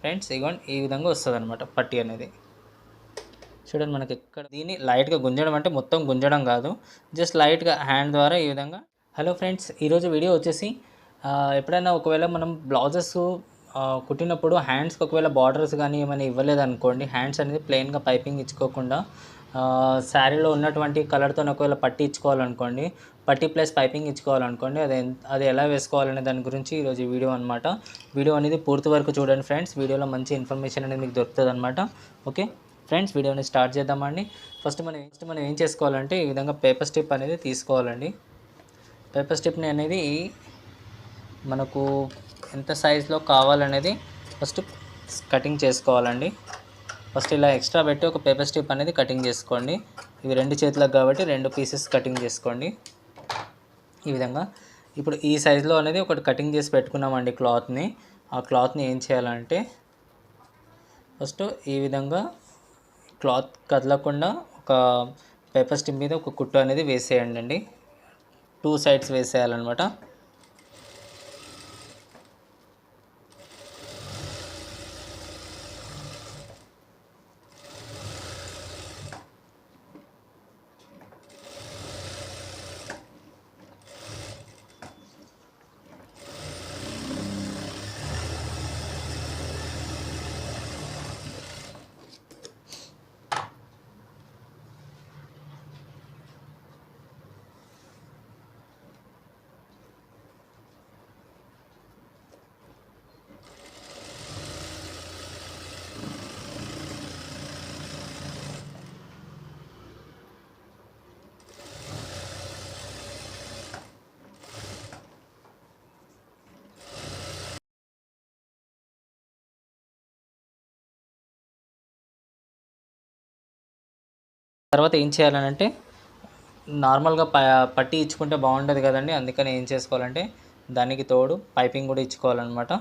Friends ఇగోండి ఈ విధంగా వస్తుంది అనమాట పట్టి అనేది. చూడండి మనకి ఎక్కడ దీన్ని లైట్గా గుంజడం అంటే మొత్తం గుంజడం కాదు. జస్ట్ లైట్గా హ్యాండ్ ద్వారా ఈ విధంగా. హలో ఫ్రెండ్స్ ఈరోజు వీడియో వచ్చేసి ఎప్పుడైనా ఒకవేళ మనం బ్లౌజెస్ కుట్టినప్పుడు హ్యాండ్స్కి ఒకవేళ బార్డర్స్ కానీ ఏమైనా ఇవ్వలేదు అనుకోండి హ్యాండ్స్ అనేది ప్లెయిన్గా పైపింగ్ ఇచ్చుకోకుండా శారీలో ఉన్నటువంటి కలర్తో ఒకవేళ పట్టి ఇచ్చుకోవాలనుకోండి పట్టి ప్లస్ పైపింగ్ ఇచ్చుకోవాలనుకోండి అది అది ఎలా వేసుకోవాలనే దాని గురించి ఈరోజు వీడియో అనమాట వీడియో అనేది పూర్తి వరకు చూడండి ఫ్రెండ్స్. వీడియోలో మంచి ఇన్ఫర్మేషన్ అనేది మీకు దొరుకుతుంది అనమాట ఓకే? ఫ్రెండ్స్ వీడియోని స్టార్ట్ చేద్దామండి. ఫస్ట్ మనం ఫస్ట్ మనం ఏం చేసుకోవాలంటే ఈ విధంగా పేపర్ స్టిప్ అనేది తీసుకోవాలండి. పేపర్ స్టిప్ని అనేది మనకు ఎంత సైజులో కావాలనేది ఫస్ట్ కటింగ్ చేసుకోవాలండి. ఫస్ట్ ఇలా ఎక్స్ట్రా పెట్టి ఒక పేపర్ స్టిప్ అనేది కటింగ్ చేసుకోండి. ఇవి రెండు చేతులకు కాబట్టి రెండు పీసెస్ కటింగ్ చేసుకోండి. ఈ విధంగా. ఇప్పుడు ఈ సైజులో అనేది ఒకటి కటింగ్ చేసి పెట్టుకున్నామండి క్లాత్ని. ఆ క్లాత్ని ఏం చేయాలంటే ఫస్ట్ ఈ విధంగా క్లాత్ కదలకుండా ఒక పేపర్ స్టిమ్ మీద ఒక కుట్టు అనేది వేసేయండి అండి టూ సైడ్స్ వేసేయాలన్నమాట. తర్వాత ఏం చేయాలనంటే నార్మల్గా ప పట్టి ఇచ్చుకుంటే బాగుంటుంది కదండి అందుకని ఏం చేసుకోవాలంటే దానికి తోడు పైపింగ్ కూడా ఇచ్చుకోవాలన్నమాట.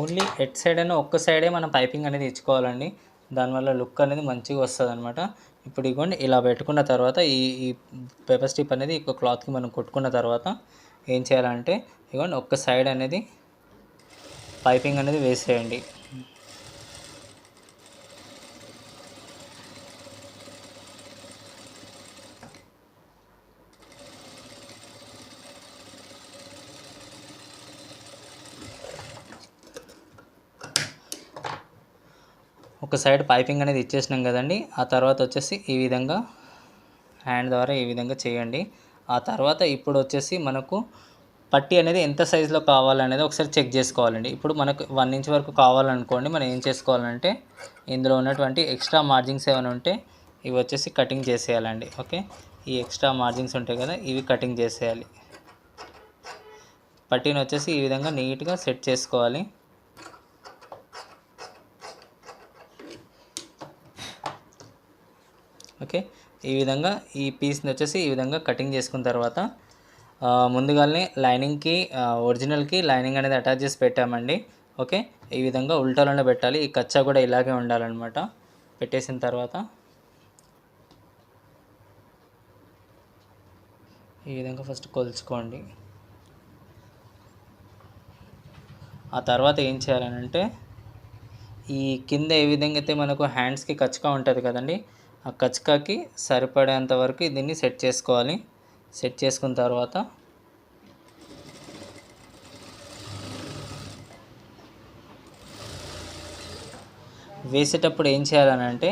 ఓన్లీ ఎట్ సైడ్ అయినా ఒక్క సైడే మనం పైపింగ్ అనేది ఇచ్చుకోవాలండి. దానివల్ల లుక్ అనేది మంచిగా వస్తుంది అనమాట ఇప్పుడు ఇవ్వండి ఇలా పెట్టుకున్న తర్వాత ఈ ఈ పేపర్ స్టిప్ అనేది ఒక క్లాత్కి మనం కొట్టుకున్న తర్వాత ఏం చేయాలంటే ఇవ్వండి ఒక్క సైడ్ అనేది పైపింగ్ అనేది వేసేయండి. ఒక సైడ్ పైపింగ్ అనేది ఇచ్చేసినాం కదండి. ఆ తర్వాత వచ్చేసి ఈ విధంగా హ్యాండ్ ద్వారా ఈ విధంగా చేయండి. ఆ తర్వాత ఇప్పుడు వచ్చేసి మనకు పట్టి అనేది ఎంత సైజులో కావాలనేది ఒకసారి చెక్ చేసుకోవాలండి. ఇప్పుడు మనకు వన్ ఇంచ్ వరకు కావాలనుకోండి మనం ఏం చేసుకోవాలంటే ఇందులో ఉన్నటువంటి ఎక్స్ట్రా మార్జిన్స్ ఏమైనా ఉంటే ఇవి వచ్చేసి కటింగ్ చేసేయాలండి. ఓకే? ఈ ఎక్స్ట్రా మార్జిన్స్ ఉంటాయి కదా ఇవి కటింగ్ చేసేయాలి. పట్టీని వచ్చేసి ఈ విధంగా నీట్గా సెట్ చేసుకోవాలి. ఓకే? ఈ విధంగా ఈ పీస్ని వచ్చేసి ఈ విధంగా కటింగ్ చేసుకున్న తర్వాత ముందుగానే లైనింగ్కి ఒరిజినల్కి లైనింగ్ అనేది అటాచ్ చేసి పెట్టామండి. ఓకే? ఈ విధంగా ఉల్టాలోనే పెట్టాలి. ఈ కచ్చా కూడా ఇలాగే ఉండాలన్నమాట. పెట్టేసిన తర్వాత ఈ విధంగా ఫస్ట్ కొలుచుకోండి. ఆ తర్వాత ఏం చేయాలనంటే ఈ కింద ఏ విధంగా అయితే మనకు హ్యాండ్స్కి కచ్కా ఉంటుంది కదండి ఆ కచ్కాకి సరిపడేంత వరకు దీన్ని సెట్ చేసుకోవాలి. సెట్ చేసుకున్న తర్వాత వేసేటప్పుడు ఏం చేయాలనంటే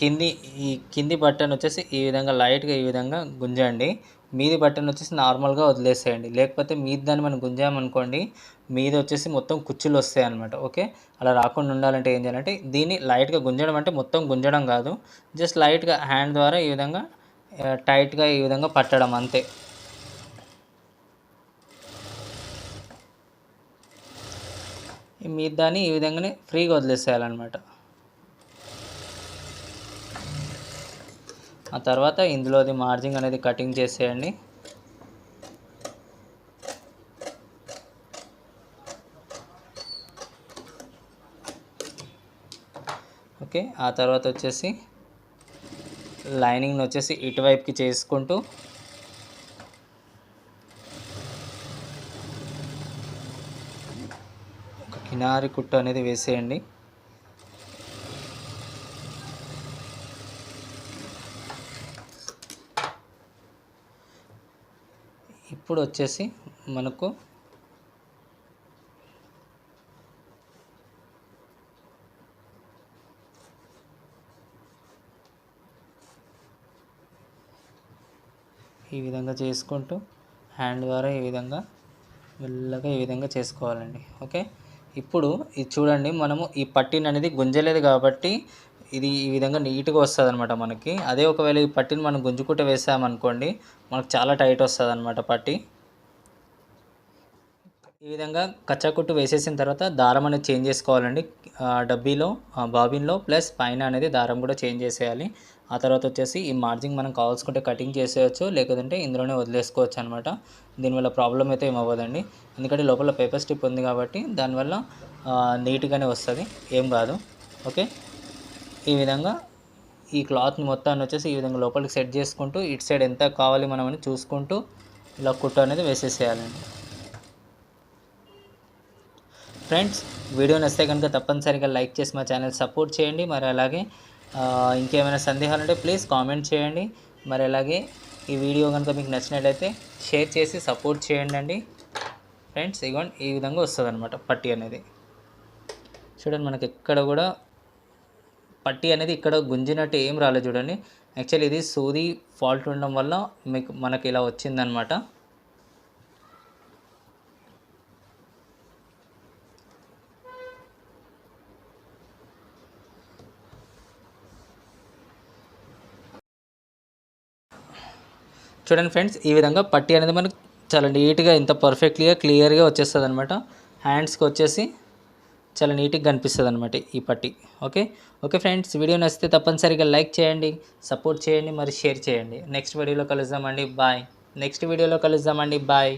కింది ఈ కింది బటన్ వచ్చేసి ఈ విధంగా లైట్గా ఈ విధంగా గుంజండి. మీది బటన్ వచ్చేసి నార్మల్గా వదిలేసేయండి. లేకపోతే మీది దాన్ని మనం గుంజామనుకోండి మీద వచ్చేసి మొత్తం కుచ్చులు వస్తాయి అనమాట ఓకే? అలా రాకుండా ఉండాలంటే ఏం చేయాలంటే దీన్ని లైట్గా గుంజడం అంటే మొత్తం గుంజడం కాదు. జస్ట్ లైట్గా హ్యాండ్ ద్వారా ఈ విధంగా టైట్గా ఈ విధంగా పట్టడం అంతే. ఈ మీద దాన్ని ఈ విధంగానే ఫ్రీగా వదిలేసేయాలన్నమాట. ఆ తర్వాత ఇందులోది మార్జింగ్ అనేది కటింగ్ చేసేయండి. ఓకే ఆ తర్వాత వచ్చేసి లైనింగ్ని వచ్చేసి ఇటువైపుకి చేసుకుంటూ ఒక కినారి కుట్టు అనేది వేసేయండి. ఇప్పుడు వచ్చేసి మనకు ఈ విధంగా చేసుకుంటూ హ్యాండ్ ద్వారా ఈ విధంగా మెల్లగా ఈ విధంగా చేసుకోవాలండి. ఓకే? ఇప్పుడు ఇది చూడండి మనము ఈ పట్టీని అనేది గుంజలేదు కాబట్టి ఇది ఈ విధంగా నీట్గా వస్తుంది అనమాట మనకి. అదే ఒకవేళ ఈ పట్టీని మనం గుంజుకుంటే వేసామనుకోండి మనకు చాలా టైట్ వస్తుంది అనమాట పట్టి. ఈ విధంగా కచ్చా కుట్టు వేసేసిన తర్వాత దారం అనేది చేంజ్ చేసుకోవాలండి. డబ్బీలో బాబిన్లో ప్లస్ పైన అనేది దారం కూడా చేంజ్ చేసేయాలి. ఆ తర్వాత వచ్చేసి ఈ మార్జింగ్ మనం కావాల్సుకుంటే కటింగ్ చేసేయచ్చు లేకపోతే ఇందులోనే వదిలేసుకోవచ్చు అనమాట దీనివల్ల ప్రాబ్లం అయితే ఏం ఎందుకంటే లోపల పేపర్ స్టిప్ ఉంది కాబట్టి దానివల్ల నీట్గానే వస్తుంది. ఏం కాదు. ఓకే? ఈ విధంగా ఈ క్లాత్ని మొత్తాన్ని వచ్చేసి ఈ విధంగా లోపలికి సెట్ చేసుకుంటూ ఇటు సైడ్ ఎంత కావాలి మనం అని చూసుకుంటూ ఇలా కుట్టు అనేది వేసేసేయాలండి. ఫ్రెండ్స్ వీడియో నచ్చితే కనుక తప్పనిసరిగా లైక్ చేసి మా ఛానల్ సపోర్ట్ చేయండి. మరి అలాగే ఇంకేమైనా సందేహాలు ఉంటే ప్లీజ్ కామెంట్ చేయండి. మరి అలాగే ఈ వీడియో కనుక మీకు నచ్చినట్లయితే షేర్ చేసి సపోర్ట్ చేయండి అండి. ఫ్రెండ్స్ ఇగోండి ఈ విధంగా వస్తుంది అనమాట పట్టి అనేది. చూడండి మనకి ఎక్కడ కూడా పట్టి అనేది ఇక్కడ గుంజినట్టు ఏం రాలేదు చూడండి. యాక్చువల్లీ ఇది సూది ఫాల్ట్ ఉండడం వల్ల మీకు మనకి ఇలా వచ్చిందనమాట చూడండి ఫ్రెండ్స్ ఈ విధంగా పట్టి అనేది మనకు చాలా నీట్గా ఇంత పర్ఫెక్ట్గా క్లియర్గా వచ్చేస్తుంది అనమాట హ్యాండ్స్కి వచ్చేసి చాలా నీట్గా కనిపిస్తుంది అనమాట ఈ పట్టి. ఓకే? ఓకే ఫ్రెండ్స్ వీడియో నచ్చితే తప్పనిసరిగా లైక్ చేయండి సపోర్ట్ చేయండి మరి షేర్ చేయండి. నెక్స్ట్ వీడియోలో కలుద్దామండి. బాయ్. నెక్స్ట్ వీడియోలో కలుద్దామండి. బాయ్.